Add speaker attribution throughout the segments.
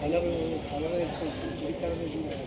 Speaker 1: Colour colour వేసుకుంటాం colour వేసుకుంటాం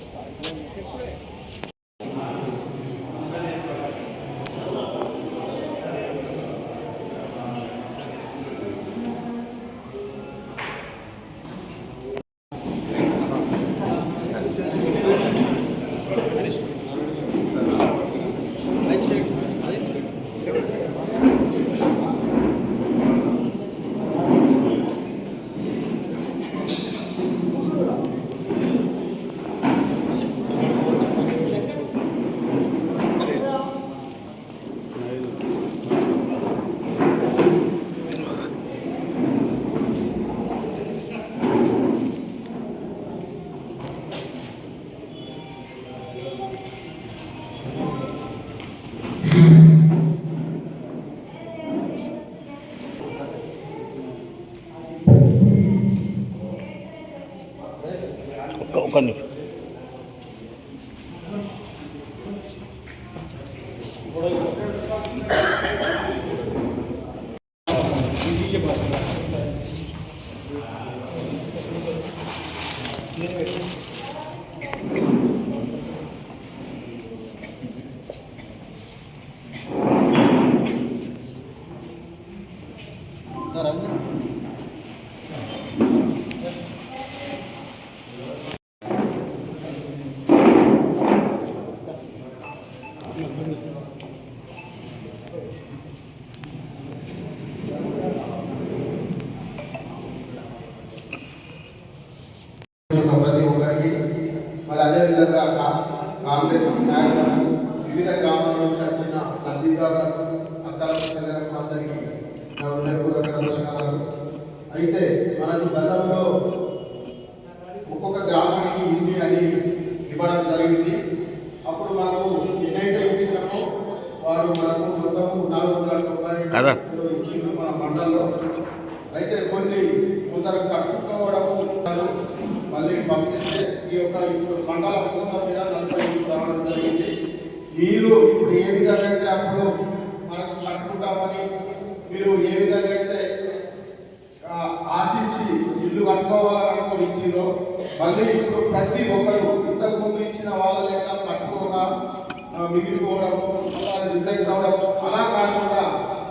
Speaker 2: أقنفه ఒక్కొక్క గ్రామానికి ఇల్లు అని ఇవ్వడం జరిగింది. అప్పుడు మనకు ఎన్నైతే ఇచ్చినామో వారు మనకు మొత్తం నాలుగు వందల తొంభై. ఇచ్చిండ్రు మన మండలంలో. అయితే కొన్ని కొందరు కట్టుకోవడం మళ్ళీ పంపిస్తే ఈ యొక్క ఇప్పుడు మండల కుటుంబం మీద నలభై రావడం జరిగింది. మీరు ఇప్పుడు ఏ విధంగా అయితే అప్పుడు మనకు కట్టుకుంటామని మీరు ఏ విధంగా అయితే ఆ, ఆశించి ఇల్లు కట్టుకోవాలని అనుకుని ఇచ్చిరో మళ్ళీ ఇప్పుడు ప్రతి ఒక్కరు ఇంతకు ముందు ఇచ్చిన వాళ్ళ లెక్క కట్టుకోగా మిగిలిపోవడం మళ్ళీ అది రిజైన్ కావడం అలా కాకుండా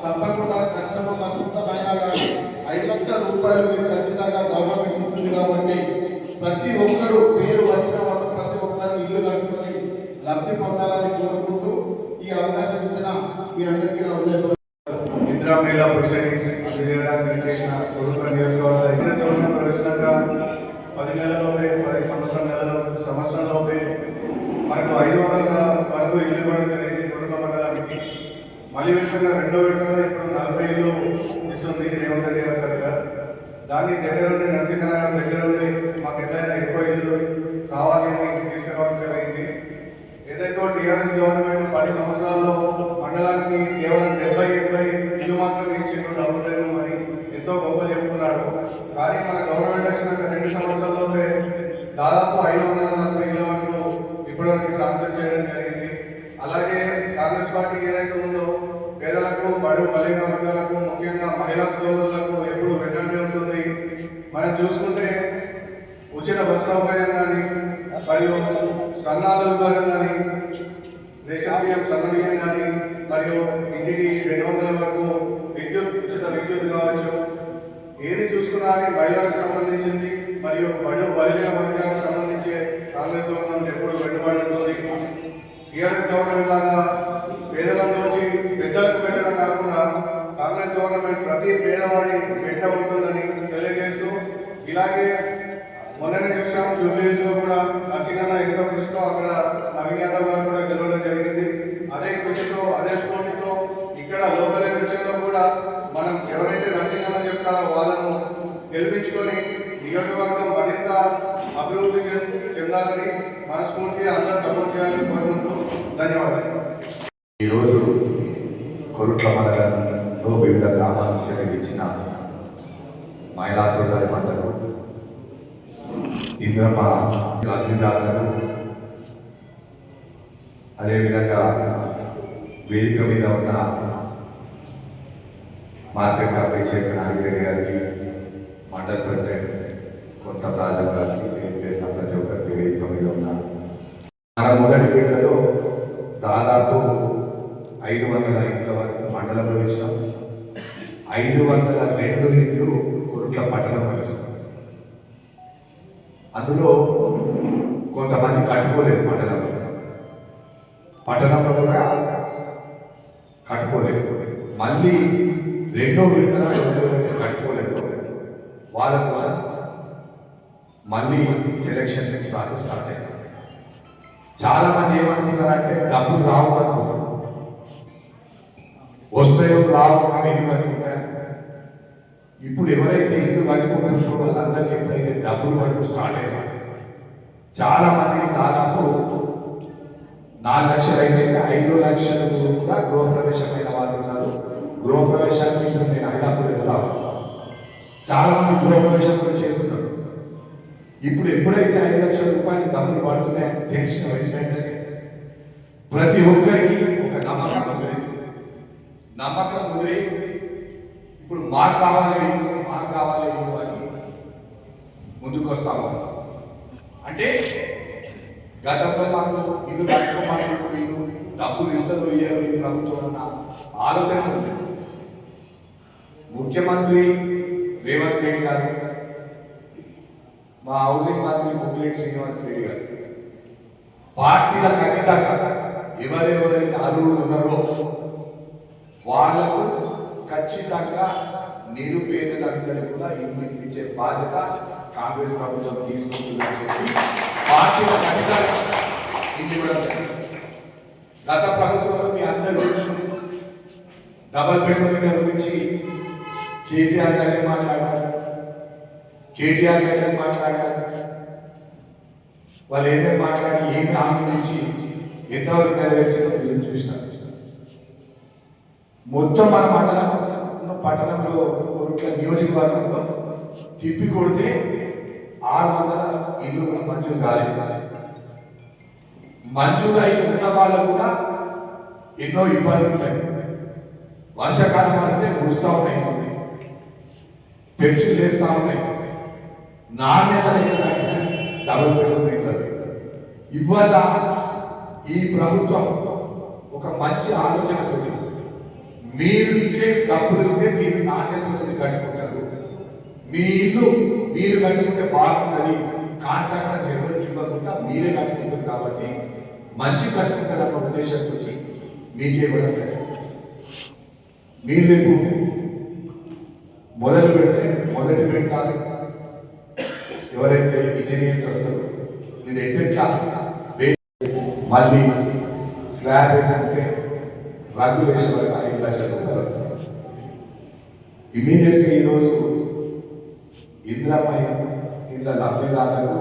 Speaker 2: తప్పకుండా కష్టమో కష్టమైనా కానీ ఐదు లక్షల రూపాయలు మీరు ఖచ్చితంగా గవర్నమెంట్ ఇస్తుంది కాబట్టి ప్రతి ఒక్కరు పేరు వచ్చిన వాళ్ళు ప్రతి ఒక్కరు ఇల్లు కట్టుకొని లబ్ధి పొందాలని కోరుకుంటూ ఈ అవకాశం ఇచ్చిన మీ అందరికీ హృదయపూర్వక
Speaker 3: ఇందిరా మహిళా ప్రొసీడింగ్స్ చేసిన కొడుకు నియోజకవర్గ ప్రవేశంగా పది నెలలో పది సంవత్సరం నెలలో సంవత్సరంలోపే మనకు ఐదు వందల వరకు ఇల్లు ఇవ్వడం జరిగింది కుటుంబ మండలానికి మళ్ళీ విషయంగా రెండో విషయంగా ఇప్పుడు నలభై ఇల్లు ఇస్తుంది రేవంత్ రెడ్డి గారు సరిగా. దాన్ని దగ్గర ఉండి నరసింహనారాయణ దగ్గర ఉండి మాకు ఎట్లయినా ఎక్కువ ఇల్లు కావాలని తీసుకురావడం జరిగింది. ఏదైతే టీఆర్ఎస్ గవర్నమెంట్ పది సంవత్సరాల్లో మండలానికి కేవలం డెబ్బై పార్టీ ఏదైతే ఉందో పేదలకు బడు బలైన వర్గాలకు ముఖ్యంగా మహిళా సోదరులకు ఎప్పుడు వెంటనే ఉంటుంది. మనం చూసుకుంటే ఉచిత బస్ సౌకర్యం కానీ మరియు సన్నాలు ఇవ్వడం కానీ రేషన్ బియ్యం సన్న బియ్యం కానీ మరియు ఇంటికి రెండు వందల వరకు విద్యుత్ ఉచిత విద్యుత్ కావచ్చు. ఏది చూసుకున్నా మహిళలకు సంబంధించింది మరియు బడు బలైన వర్గాలకు సంబంధించి కాంగ్రెస్ గవర్నమెంట్ ఎప్పుడు వెంటబడి ఉంటుంది. టీఆర్ఎస్ గవర్నమెంట్ లాగా పేదలను దోచి పెద్దలకు పెట్టడం కాకుండా కాంగ్రెస్ గవర్నమెంట్ ప్రతి పేదవాడి వెంట ఉంటుందని తెలియజేస్తూ ఇలాగే మొన్ననే చూసాం జూబ్లీస్లో కూడా నరసింహన్న ఎంతో కృషితో అక్కడ నవీన్ యాదవ్ గారు కూడా గెలవడం జరిగింది. అదే కృషితో అదే స్ఫూర్తితో ఇక్కడ లోకల్ ఎలక్షన్ కూడా మనం ఎవరైతే నర్సింగ్ చెప్తారో వాళ్ళను గెలిపించుకొని నియోజకవర్గం మరింత అభివృద్ధి చెందాలని మనస్ఫూర్తిగా అందరూ సపోర్ట్ చేయాలని కోరుకుంటూ ధన్యవాదాలు.
Speaker 4: ఈరోజు కొరుట్ల మండలంలో వివిధ గ్రామాల నుంచి ఇచ్చిన మహిళా సోదరి మండలు ఇంద్రమ లబ్ధిదారులకు అదేవిధంగా వేదిక మీద ఉన్న మార్కెట్ కమిటీ చైర్మన్ హరిరెడ్డి గారికి మండల్ ప్రెసిడెంట్ కొత్త రాజు గారికి పేరు ప్రతి ఒక్కరికి వేదిక మీద ఉన్న మన మొదటి విడతలో దాదాపు ఐదు వందల ఇంట్ల వరకు మండలంలో ఇచ్చాం ఐదు వందల రెండు ఇంట్లు కొరుట్ల పట్టణంలో వచ్చి అందులో కొంతమంది కట్టుకోలేదు పట్టణంలో. పట్టణంలో కూడా కట్టుకోలేదు. మళ్ళీ రెండో విడతల కట్టుకోలేదు వాళ్ళ కోసం మళ్ళీ సెలక్షన్ ప్రాసెస్ స్టార్ట్ అయింది. చాలా మంది ఏమనుకున్నారంటే డబ్బులు రావు అనుకున్నారు. వస్తాయో రావు అవి ఇవి ఇప్పుడు ఎవరైతే ఇల్లు కట్టుకుంటున్నారో వాళ్ళందరికీ ఎప్పుడైతే డబ్బులు పడుకు స్టార్ట్ అయ్యారు చాలా మందికి దాదాపు నాలుగు లక్షలు అయితే ఐదు లక్షలు కూడా గృహప్రవేశమైన వాళ్ళు ఉన్నారు. గృహప్రవేశానికి నేను అయినప్పుడు వెళ్తాను చాలా మంది గృహప్రవేశం కూడా చేస్తున్నారు ఇప్పుడు ఎప్పుడైతే ఐదు లక్షల రూపాయలు డబ్బులు పడుతున్నాయని తెలిసిన వెంటనే ప్రతి ఒక్కరికి ఒక నమ్మకం కుదిరింది నమ్మకం కుదిరి ఇప్పుడు మాకు కావాలి ఇల్లు, మాకు కావాలి ఇల్లు అని ముందుకు వస్తా అంటే గతంలో మాకు ఇల్లు కట్టుకోమని వీళ్ళు డబ్బులు ఇస్తారు ఇయ్యరు ఈ ప్రభుత్వం అన్న ఆలోచన ఉంది. ముఖ్యమంత్రి రేవంత్ రెడ్డి గారు మా హౌసింగ్ మంత్రి ముగ్గులేటి శ్రీనివాస్ రెడ్డి గారు పార్టీల అతీతంగా ఎవరెవరైతే అర్హులు ఉన్నారో వాళ్ళకు ఖచ్చితంగా నిరుపేదలందరూ కూడా ఇల్లు ఇప్పించే బాధ్యత కాంగ్రెస్ ప్రభుత్వం తీసుకుంటుందని చెప్పి పార్టీ అతీతంగా ఇది కూడా గత ప్రభుత్వంలో మీ అందరూ డబల్ బెడ్రూమ్ గురించి కేసీఆర్ గారే మాట్లాడారు కేటీఆర్ గారే మాట్లాడారు. వాళ్ళు ఏమేమి మాట్లాడి ఏమి హామీ ఇచ్చి ఎంతవరకు నెరవేర్చారో మీరు చూసినారు మొత్తం మన మండలం పట్టణంలో కోరుట్ల నియోజకవర్గంలో తిప్పి కొడితే ఆరు వందల ఇల్లు కూడా మంజూరు కాలేదు. మంజూరు అయి ఉన్న వాళ్ళు కూడా ఎన్నో ఇబ్బందులు ఉన్నాయి. వర్షాకాలం వస్తే కురుస్తూ ఉన్నాయి. పెంచులు వేస్తూ ఉన్నాయి. నాణ్యత డబుల్ బెడ్రూమ్ ఇవ్వరు ఇవాళ ఈ ప్రభుత్వం ఒక మంచి ఆలోచన ఉంది మీరు ఇంకే డబ్బులు ఇస్తే మీరు నాణ్యతతో కట్టుకుంటారు. మీ ఇల్లు మీరు కట్టుకుంటే బాగుంటుంది. కాంట్రాక్టర్ ఎవరికి ఇవ్వకుండా మీరే కట్టుకుంటారు కాబట్టి మంచి కట్టుకుంటారు అన్న గురించి మీకే ఇవ్వడం మీరు రేపు మొదలు పెడితే మొదటి పెడతారు. ఎవరైతే ఇంజనీర్స్ వస్తారో మీరు ఎట్లా మళ్ళీ స్లాబ్ వేసుకుంటే రంగు వేసే వరకు ఐదు లక్షల రూపాయలు వస్తాయి ఇమీడియట్గా ఈరోజు ఇంద్రమయ ఇంద్ర లబ్ధిదారులకు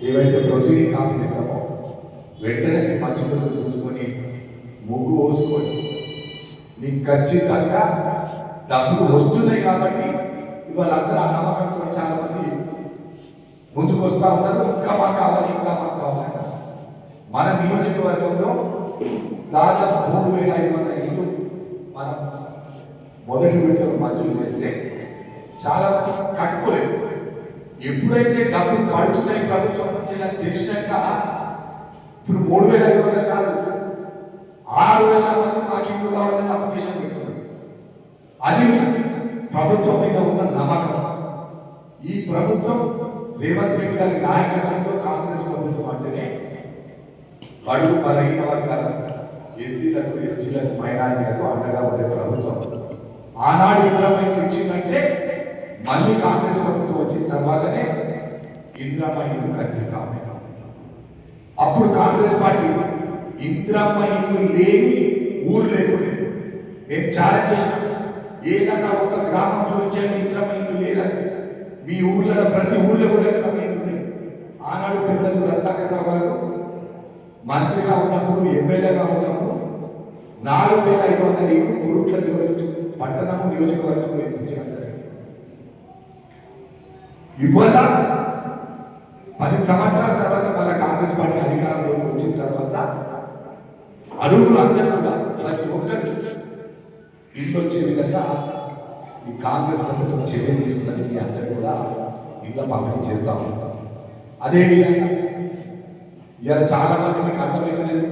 Speaker 4: ఏవైతే ప్రొసీడింగ్ కాపీలు ఇస్తామో వెంటనే మీ మంచి చూసుకొని ముగ్గు పోసుకొని నీకు ఖచ్చితంగా డబ్బులు వస్తున్నాయి కాబట్టి ఇవాళ అందరూ ఆ నమ్మకంతో చాలా మంది ముందుకు వస్తూ ఉన్నారు. ఇంకా మాకు కావాలి ఇంకా మాకు కావాలి మన నియోజకవర్గంలో దాదాపు మూడు వేల ఐదు వందల ఇల్లు మనం మొదటి విడతలు మంజూరు చేస్తే చాలా మంది కట్టుకోలేదు. ఎప్పుడైతే డబ్బులు పడుతున్నాయి ప్రభుత్వం నుంచి నాకు తెలిసినాక ఇప్పుడు మూడు వేల ఐదు వందలు కాదు ఆరు వేల మంది మాకు ఇల్లు కావాలని అప్లికేషన్ పెడుతున్నారు. అది ప్రభుత్వం మీద ఉన్న నమ్మకం. ఈ ప్రభుత్వం రేవంత్ రెడ్డి గారి నాయకత్వంలో కాంగ్రెస్ ప్రభుత్వం అంటేనే బడుగు బలహీన వర్గాల ఎస్సీలకు ఎస్టీలకు మైనారిటీలకు అండగా ఉండే ప్రభుత్వం. ఆనాడు ఇంద్రమైలు ఇచ్చిందంటే మళ్ళీ కాంగ్రెస్ ప్రభుత్వం వచ్చిన తర్వాతనే ఇంద్రమైలు కనిపిస్తా అప్పుడు కాంగ్రెస్ పార్టీ ఇంద్రమైలు లేని ఊరు లేకుండా. మేము ఛాలెంజ్ చేసినాం. ఏదన్నా ఒక గ్రామం చూపించండి ఇంద్రమైలు లేదని మీ ఊర్లలో ప్రతి ఊళ్ళో కూడా ఇంద్రమైలు ఆనాడు పెద్దలు రత్నాకర్ గారు మంత్రిగా ఉన్నప్పుడు ఎమ్మెల్యేగా ఉన్నప్పుడు నాలుగు వేల ఐదు వందల ఇల్లు కురుట్ల నియోజక పట్టణం నియోజకవర్గంలో ఇప్పించడం ఇవాళ పది సంవత్సరాల తర్వాత మళ్ళీ కాంగ్రెస్ పార్టీ అధికారంలోకి వచ్చిన తర్వాత అరువులు అందరూ కూడా ప్రతి ఒక్కరికి ఇల్లు వచ్చే విధంగా ఈ కాంగ్రెస్ ప్రభుత్వం చర్యలు తీసుకున్నది అందరూ కూడా ఇళ్ళ పంపిణీ చేస్తా ఉంటాం అదేవిధంగా ఇవాళ చాలా మంది మీకు అర్థమవుతలేదు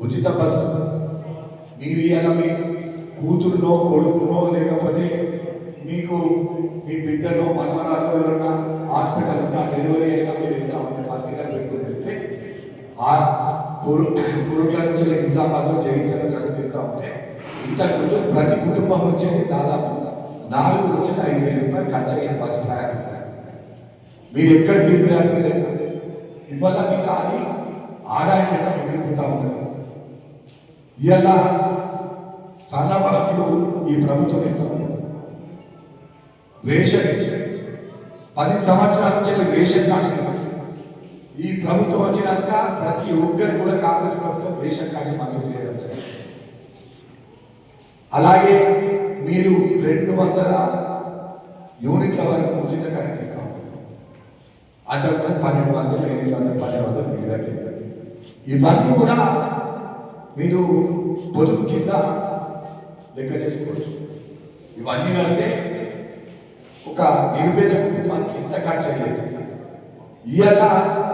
Speaker 4: ఉచిత బస్సు మీరు ఇవాళ మీ కూతురునో కొడుకునో లేకపోతే మీకు మీ బిడ్డనో మనమరాలో ఎవరన్నా హాస్పిటల్ ఉన్నా డెలివరీ అయినా మీరు వెళ్తా ఉంటే హాస్పిటల్ పెట్టుకుని వెళ్తే ఆ కురు కురుట్ల నుంచి నిజామాబాద్లో జగిత్యాల చదివిస్తూ ఉంటే ఇంతకుముందు ప్రతి కుటుంబం నుంచి దాదాపు నాలుగు నుంచి ఐదు వేల రూపాయలు ఖర్చు అయ్యే బస్సు ప్రయాణం. మీరు ఎక్కడ తీర్పు లేకుండా ఇవాళ మీకు అది ఆదాయం మీద మిగిలిపోతా ఉంటుంది ఇవాళ సన్నబాబులు ఈ ప్రభుత్వం ఇస్తూ ఉంటుంది రేషన్ పది సంవత్సరాల నుంచి రేషన్ కార్డు ఈ ప్రభుత్వం వచ్చినాక ప్రతి ఒక్కరు కూడా కాంగ్రెస్ ప్రభుత్వం రేషన్ కార్డు మంజూరు చేయడం అలాగే మీరు రెండు వందల యూనిట్ల వరకు ఉచిత కరెంట్ ఇస్తాం అంతకుముందు పన్నెండు వందలు ఎనిమిది వందలు పన్నెండు వందలు మిగిలినట్టు ఇవన్నీ కూడా మీరు పొదుపు కింద లెక్క చేసుకోవచ్చు. ఇవన్నీ కడితే ఒక నిరుపేద కుటుంబానికి ఎంత ఖర్చు అయ్యేది? ఇవాళ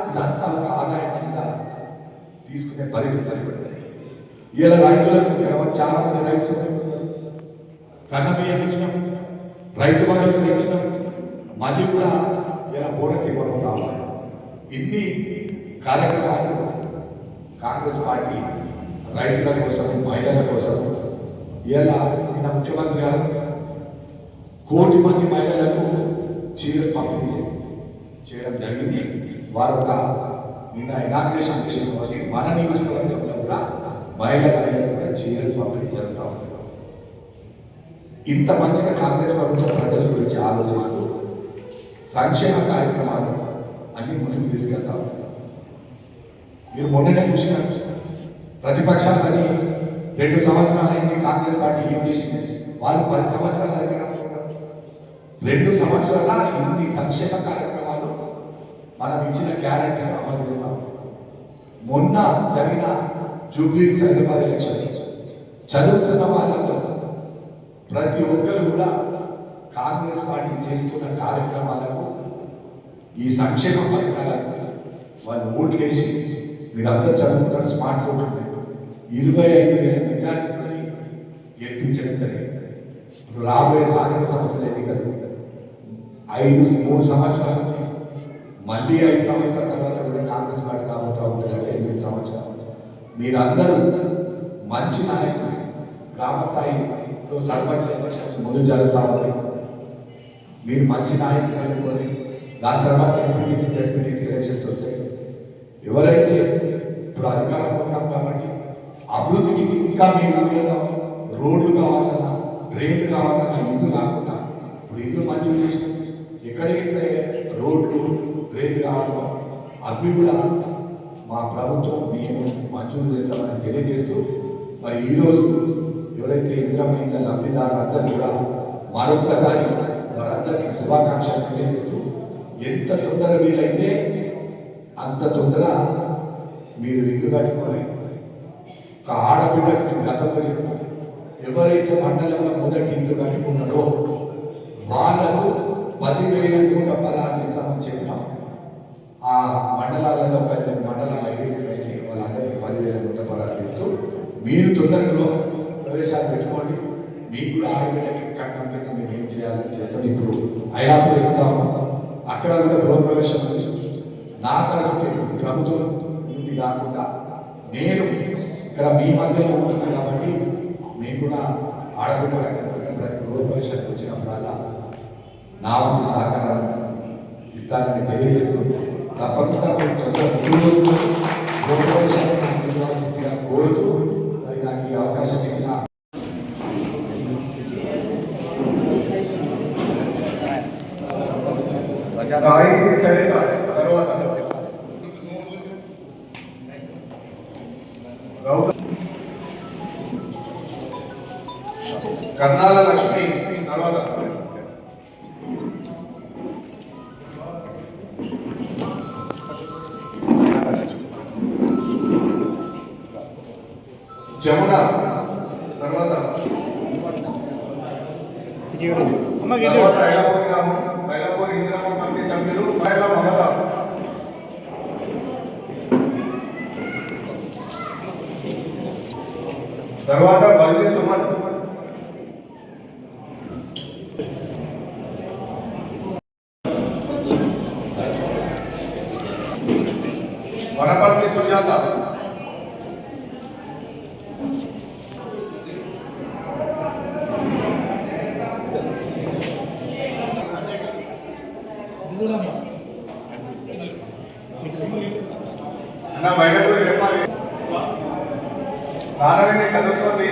Speaker 4: ఇదంతా ఒక ఆదాయం కింద తీసుకునే పరిస్థితి ఏర్పడింది ఇవాళ రైతులకు చాలా మంది రైతు సన్న బియ్యం ఇచ్చినాం రైతు భరోసా ఇచ్చినాం. మళ్ళీ కూడా ఇలా బోనస్ ఇవ్వడం ఇన్ని కార్యక్రమాలు కాంగ్రెస్ పార్టీ రైతుల కోసం మహిళల కోసం ఇలా నిన్న ముఖ్యమంత్రి గారు కోటి మంది మహిళలకు చీరలు పంపిణీ చేయడం జరిగింది. వారు ఒక నిన్న ఇనాగ్రేషన్ విషయంలో మన నియోజకవర్గంలో కూడా మహిళలందరూ కూడా చీరలు పంపిణీ జరుగుతూ ఉంది. ఇంత మంచిగా కాంగ్రెస్ ప్రభుత్వం ప్రజల గురించి ఆలోచిస్తూ సంక్షేమ కార్యక్రమాలు అన్నీ ముందుకు తీసుకెళ్తా మీరు మొన్ననే చూసినారు. ప్రతిపక్షాలని రెండు సంవత్సరాలైంది కాంగ్రెస్ పార్టీ ఏం చేసింది? వాళ్ళు పది సంవత్సరాలు దగ్గర రెండు సంవత్సరాల ఇన్ని సంక్షేమ కార్యక్రమాలు మనం ఇచ్చిన గ్యారంటీ అమలు చేస్తాం. మొన్న జరిగిన జూబ్లీ హైదరాబాద్ ఎలక్షన్ చదువుతున్న వాళ్ళతో ప్రతి ఒక్కరు కూడా కాంగ్రెస్ పార్టీ చేస్తున్న కార్యక్రమాలకు ఈ సంక్షేమ పథకాలకు వాళ్ళు ఓట్లు వేసి మీరు అందరూ చదువుకుంటారు స్మార్ట్ ఫోన్ ఇరవై ఐదు వేల మెజార్టీతో గెలిపించడం జరిగింది. ఇప్పుడు రాబోయే స్థానిక సంస్థల ఎన్నికలు. ఐదు మూడు సంవత్సరాల నుంచి మళ్ళీ ఐదు సంవత్సరాల తర్వాత కూడా కాంగ్రెస్ పార్టీ కాబోతా ఉంటుంది ఎనిమిది సంవత్సరాలు. మీరందరూ మంచి నాయకులు గ్రామ స్థాయిలో సర్పంచ్ ఎలక్షన్స్ ముందు జరుగుతూ ఉంటాయి మీరు మంచి నాయకులు అనుకోని దాని తర్వాత ఎంపీటీసీ జడ్పీటీసీ ఎలక్షన్స్ వస్తాయి ఎవరైతే ఇప్పుడు అధికారంలో ఉన్నాం కాబట్టి అభివృద్ధికి ఇంకా మీరు లేదా రోడ్లు కావాలన్నా డ్రైన్లు కావాలన్నా ఇల్లు కాకుండా ఇప్పుడు ఇల్లు మంజూరు చేసినాం. ఎక్కడికైతే రోడ్లు డ్రైన్లు కావాలో అవి కూడా మా ప్రభుత్వం మేము మంజూరు చేస్తామని తెలియజేస్తూ మరి ఈరోజు ఎవరైతే ఇంద్రమైన లబ్ధిదారులందరూ కూడా మరొక్కసారి వారందరికీ శుభాకాంక్షలు తెలియజేస్తూ ఎంత తొందర వీలైతే అంత తొందర మీరు ఇల్లు కట్టుకోవాలి. ఒక ఆడబిడ్డకు గతంలో చెప్పాలి ఎవరైతే మండలంలో మొదటి ఇల్లు కట్టుకున్నాడో వాళ్ళకు పదివేల నూట పదహారు ఇస్తామని చెప్పినాం ఆ మండలాలలో పది మండలాలు ఐడెంటిఫై వాళ్ళందరికీ పదివేల నూట పదహారు ఇస్తూ మీరు తొందరలో ప్రవేశాలు పెట్టుకోండి. మీకు కూడా ఆడబిడ్డకి కట్నం మేము ఏం చేయాలని చేస్తాం. ఇప్పుడు అయినప్పుడు వెళ్తా అక్కడ కూడా గృహప్రవేశం నా తరఫుకి ప్రభుత్వం ఉంది కాకుండా నేను ఇక్కడ మీ మధ్యలో ఉంటున్నా కాబట్టి మీకు కూడా ఆడబిడ్డ ప్రతి గృహప్రవేశానికి వచ్చినప్పుడల్లా నా వంతు సహకారం ఇస్తానని తెలియజేస్తూ తప్పకుండా మీరు కోరుతూ
Speaker 3: కర్ణాల లక్ష్మి తర్వాత. జమున తర్వాత. తర్వాత ఐలాపూర్ గ్రామం ఐలాపూర్ ఇందిరమ్మ కమిటీ సభ్యులు మహిళ మమత తర్వాత బల్లి సుమన్ వనపర్తి సుజాత అన్న బయటకు చెప్పాలి. నానవేణి సరస్వతి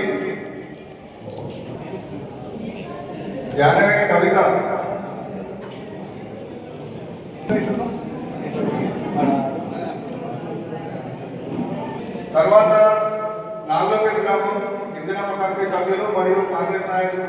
Speaker 3: జానవేణి కవిత. తర్వాత నాలుగోపేట గ్రామం ఇందిరమ్మ కమిటీ సభ్యులు మరియు కాంగ్రెస్ నాయకులు.